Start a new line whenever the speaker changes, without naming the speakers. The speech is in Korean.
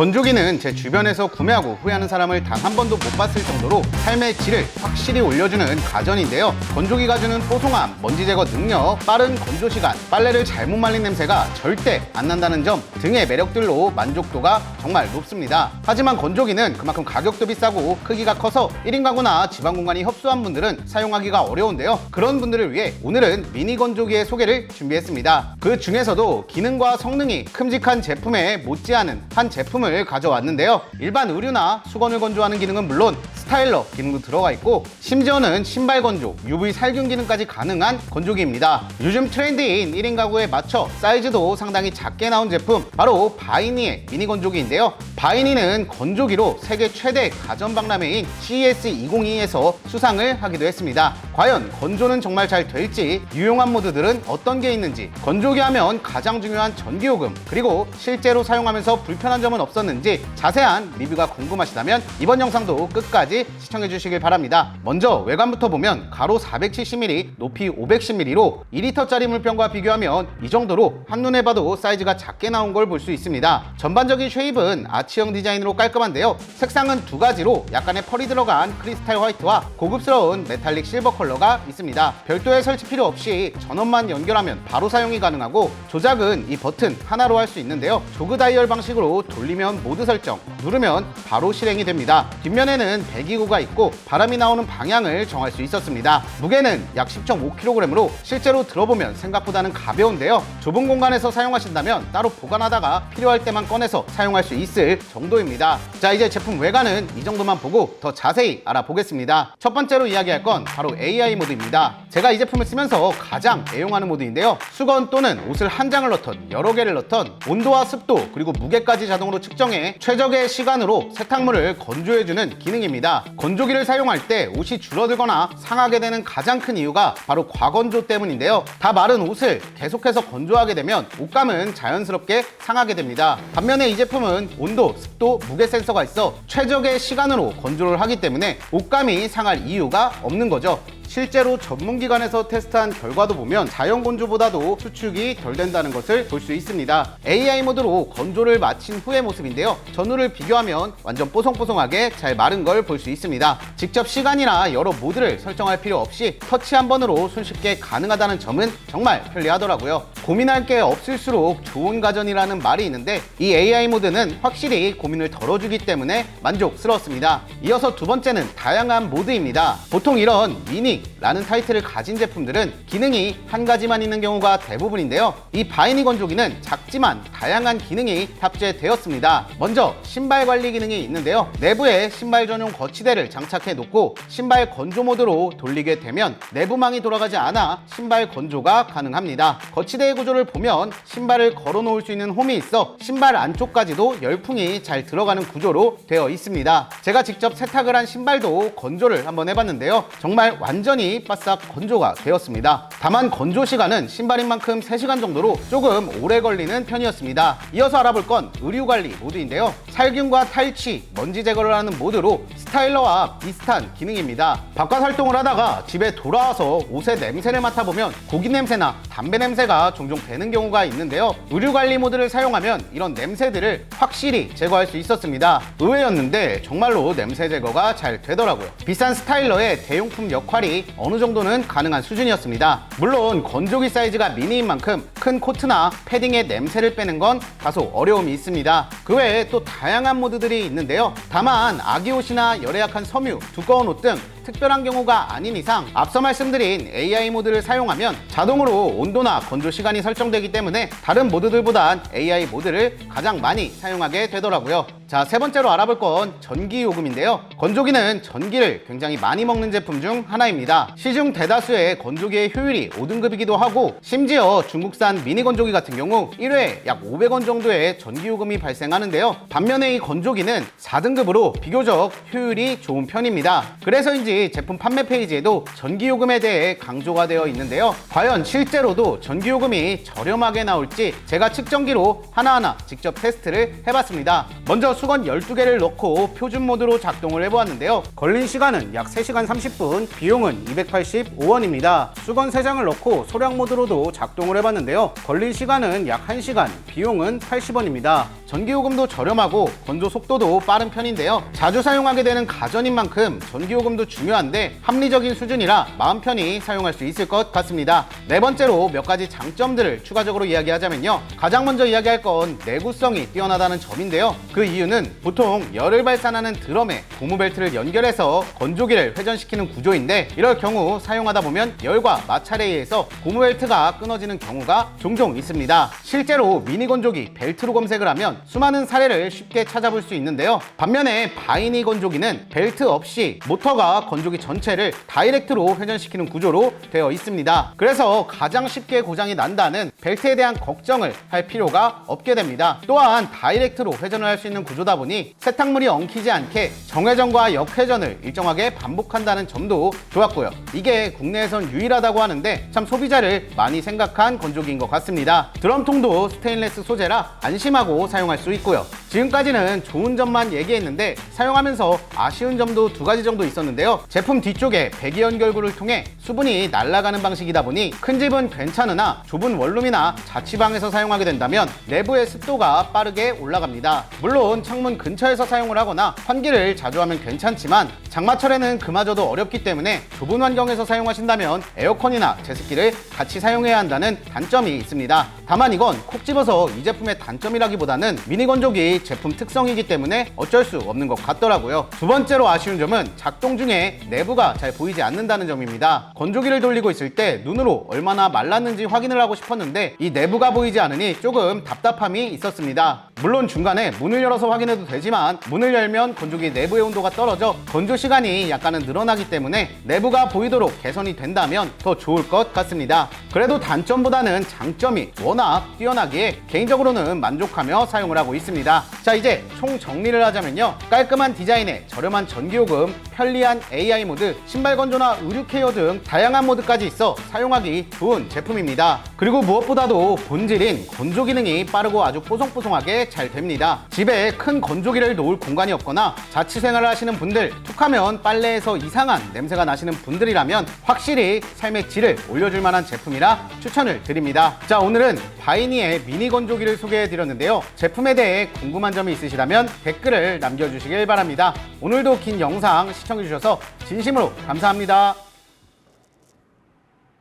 건조기는 제 주변에서 구매하고 후회하는 사람을 단 한 번도 못 봤을 정도로 삶의 질을 확실히 올려주는 가전인데요. 건조기가 주는 뽀송함, 먼지 제거 능력, 빠른 건조 시간, 빨래를 잘못 말린 냄새가 절대 안 난다는 점 등의 매력들로 만족도가 정말 높습니다. 하지만 건조기는 그만큼 가격도 비싸고 크기가 커서 1인 가구나 지방 공간이 협소한 분들은 사용하기가 어려운데요. 그런 분들을 위해 오늘은 미니 건조기의 소개를 준비했습니다. 그 중에서도 기능과 성능이 큼직한 제품에 못지않은 한 제품을 가져왔는데요. 일반 의류나 수건을 건조하는 기능은 물론 스타일러 기능도 들어가 있고 심지어는 신발 건조, UV 살균 기능까지 가능한 건조기입니다. 요즘 트렌드인 1인 가구에 맞춰 사이즈도 상당히 작게 나온 제품 바로 바이니의 미니 건조기인데요. 바이니는 건조기로 세계 최대 가전 박람회인 CES 2022에서 수상을 하기도 했습니다. 과연 건조는 정말 잘 될지 유용한 모드들은 어떤 게 있는지 건조기 하면 가장 중요한 전기요금 그리고 실제로 사용하면서 불편한 점은 없었는지 자세한 리뷰가 궁금하시다면 이번 영상도 끝까지 시청해 주시길 바랍니다. 먼저 외관부터 보면 가로 470mm, 높이 510mm로 2리터짜리 물병과 비교하면 이 정도로 한눈에 봐도 사이즈가 작게 나온 걸 볼 수 있습니다. 전반적인 쉐입은 아치형 디자인으로 깔끔한데요. 색상은 두 가지로 약간의 펄이 들어간 크리스탈 화이트와 고급스러운 메탈릭 실버 컬러 가 있습니다. 별도의 설치 필요 없이 전원만 연결하면 바로 사용이 가능하고 조작은 이 버튼 하나로 할 수 있는데요. 조그 다이얼 방식으로 돌리면 모드 설정, 누르면 바로 실행이 됩니다. 뒷면에는 배기구가 있고 바람이 나오는 방향을 정할 수 있었습니다. 무게는 약 10.5kg으로 실제로 들어보면 생각보다는 가벼운데요. 좁은 공간에서 사용하신다면 따로 보관하다가 필요할 때만 꺼내서 사용할 수 있을 정도입니다. 자, 이제 제품 외관은 이 정도만 보고 더 자세히 알아보겠습니다. 첫 번째로 이야기할 건 바로 AI 모드입니다. 제가 이 제품을 쓰면서 가장 애용하는 모드인데요. 수건 또는 옷을 한 장을 넣던 여러 개를 넣던 온도와 습도 그리고 무게까지 자동으로 측정해 최적의 시간으로 세탁물을 건조해주는 기능입니다. 건조기를 사용할 때 옷이 줄어들거나 상하게 되는 가장 큰 이유가 바로 과건조 때문인데요. 다 마른 옷을 계속해서 건조하게 되면 옷감은 자연스럽게 상하게 됩니다. 반면에 이 제품은 온도, 습도, 무게 센서가 있어 최적의 시간으로 건조를 하기 때문에 옷감이 상할 이유가 없는 거죠. 실제로 전문기관에서 테스트한 결과도 보면 자연 건조보다도 수축이 덜 된다는 것을 볼 수 있습니다. AI 모드로 건조를 마친 후의 모습인데요. 전후를 비교하면 완전 뽀송뽀송하게 잘 마른 걸 볼 수 있습니다. 직접 시간이나 여러 모드를 설정할 필요 없이 터치 한 번으로 손쉽게 가능하다는 점은 정말 편리하더라고요. 고민할 게 없을수록 좋은 가전이라는 말이 있는데 이 AI 모드는 확실히 고민을 덜어주기 때문에 만족스러웠습니다. 이어서 두 번째는 다양한 모드입니다. 보통 이런 미니 라는 타이틀을 가진 제품들은 기능이 한 가지만 있는 경우가 대부분인데요. 이 바이니 건조기는 작지만 다양한 기능이 탑재되었습니다. 먼저 신발 관리 기능이 있는데요. 내부에 신발 전용 거치대를 장착해 놓고 신발 건조 모드로 돌리게 되면 내부망이 돌아가지 않아 신발 건조가 가능합니다. 거치대의 구조를 보면 신발을 걸어 놓을 수 있는 홈이 있어 신발 안쪽까지도 열풍이 잘 들어가는 구조로 되어 있습니다. 제가 직접 세탁을 한 신발도 건조를 한번 해봤는데요. 정말 완전히 바싹 건조가 되었습니다. 다만 건조 시간은 신발인 만큼 3시간 정도로 조금 오래 걸리는 편이었습니다. 이어서 알아볼 건 의류 관리 모드인데요. 살균과 탈취, 먼지 제거를 하는 모드로 스타일러와 비슷한 기능입니다. 바깥 활동을 하다가 집에 돌아와서 옷의 냄새를 맡아보면 고기 냄새나 담배 냄새가 종종 배는 경우가 있는데요. 의류 관리 모드를 사용하면 이런 냄새들을 확실히 제거할 수 있었습니다. 의외였는데 정말로 냄새 제거가 잘 되더라고요. 비싼 스타일러의 대용품 역할이 어느 정도는 가능한 수준이었습니다. 물론 건조기 사이즈가 미니인 만큼 큰 코트나 패딩의 냄새를 빼는 건 다소 어려움이 있습니다. 그 외에 또 다양한 모드들이 있는데요. 다만 아기 옷이나 열에 약한 섬유, 두꺼운 옷 등 특별한 경우가 아닌 이상 앞서 말씀드린 AI 모드를 사용하면 자동으로 온도나 건조 시간이 설정되기 때문에 다른 모드들보단 AI 모드를 가장 많이 사용하게 되더라고요. 자, 세 번째로 알아볼 건 전기 요금인데요. 건조기는 전기를 굉장히 많이 먹는 제품 중 하나입니다. 시중 대다수의 건조기의 효율이 5등급이기도 하고 심지어 중국산 미니 건조기 같은 경우 1회에 약 500원 정도의 전기 요금이 발생하는데요. 반면에 이 건조기는 4등급으로 비교적 효율이 좋은 편입니다. 그래서인지 제품 판매 페이지에도 전기 요금에 대해 강조가 되어 있는데요. 과연 실제로도 전기 요금이 저렴하게 나올지 제가 측정기로 하나하나 직접 테스트를 해봤습니다. 먼저 수건 12개를 넣고 표준 모드로 작동을 해보았는데요. 걸린 시간은 약 3시간 30분, 비용은 285원입니다. 수건 3장을 넣고 소량 모드로도 작동을 해봤는데요. 있는데요. 걸린 시간은 약 1시간, 비용은 80원입니다. 전기요금도 저렴하고 건조 속도도 빠른 편인데요. 자주 사용하게 되는 가전인 만큼 전기요금도 중요한데 합리적인 수준이라 마음 편히 사용할 수 있을 것 같습니다. 네 번째로 몇 가지 장점들을 추가적으로 이야기하자면요. 가장 먼저 이야기할 건 내구성이 뛰어나다는 점인데요. 그 이유는 보통 열을 발산하는 드럼에 고무벨트를 연결해서 건조기를 회전시키는 구조인데 이럴 경우 사용하다 보면 열과 마찰에 의해서 고무벨트가 끊어지는 경우가 종종 있습니다. 실제로 미니 건조기 벨트로 검색을 하면 수많은 사례를 쉽게 찾아볼 수 있는데요. 반면에 바이니 건조기는 벨트 없이 모터가 건조기 전체를 다이렉트로 회전시키는 구조로 되어 있습니다. 그래서 가장 쉽게 고장이 난다는 벨트에 대한 걱정을 할 필요가 없게 됩니다. 또한 다이렉트로 회전을 할 수 있는 구조다 보니 세탁물이 엉키지 않게 정회전과 역회전을 일정하게 반복한다는 점도 좋았고요. 이게 국내에선 유일하다고 하는데 참 소비자를 많이 생각한 건조기인 것 같습니다. 드럼통도 스테인레스 소재라 안심하고 사용할 수 있고요. 지금까지는 좋은 점만 얘기했는데 사용하면서 아쉬운 점도 두 가지 정도 있었는데요. 제품 뒤쪽에 배기 연결구를 통해 수분이 날아가는 방식이다 보니 큰 집은 괜찮으나 좁은 원룸이나 자취방에서 사용하게 된다면 내부의 습도가 빠르게 올라갑니다. 물론 창문 근처에서 사용을 하거나 환기를 자주 하면 괜찮지만 장마철에는 그마저도 어렵기 때문에 좁은 환경에서 사용하신다면 에어컨이나 제습기를 같이 사용해야 한다는 단점이 있습니다. 다만 이건 콕 집어서 이 제품의 단점이라기보다는 미니 건조기 제품 특성이기 때문에 어쩔 수 없는 것 같더라고요. 두 번째로 아쉬운 점은 작동 중에 내부가 잘 보이지 않는다는 점입니다. 건조기를 돌리고 있을 때 눈으로 얼마나 말랐는지 확인을 하고 싶었는데 이 내부가 보이지 않으니 조금 답답함이 있었습니다. 물론 중간에 문을 열어서 확인해도 되지만 문을 열면 건조기 내부의 온도가 떨어져 건조 시간이 약간은 늘어나기 때문에 내부가 보이도록 개선이 된다면 더 좋을 것 같습니다. 그래도 단점보다는 장점이 워낙 뛰어나기에 개인적으로는 만족하며 사용을 하고 있습니다. 자 이제 총 정리를 하자면요. 깔끔한 디자인에 저렴한 전기요금, 편리한 AI 모드, 신발 건조나 의류 케어 등 다양한 모드까지 있어 사용하기 좋은 제품입니다. 그리고 무엇보다도 본질인 건조 기능이 빠르고 아주 뽀송뽀송하게 잘 됩니다. 집에 큰 건조기를 놓을 공간이 없거나 자취 생활을 하시는 분들, 툭하면 빨래에서 이상한 냄새가 나시는 분들이라면 확실히 삶의 질을 올려줄 만한 제품이라 추천을 드립니다. 자, 오늘은 바이니의 미니 건조기를 소개해 드렸는데요. 제품에 대해 궁금한 점이 있으시다면 댓글을 남겨주시길 바랍니다. 오늘도 긴 영상 시청해 주셔서 진심으로 감사합니다.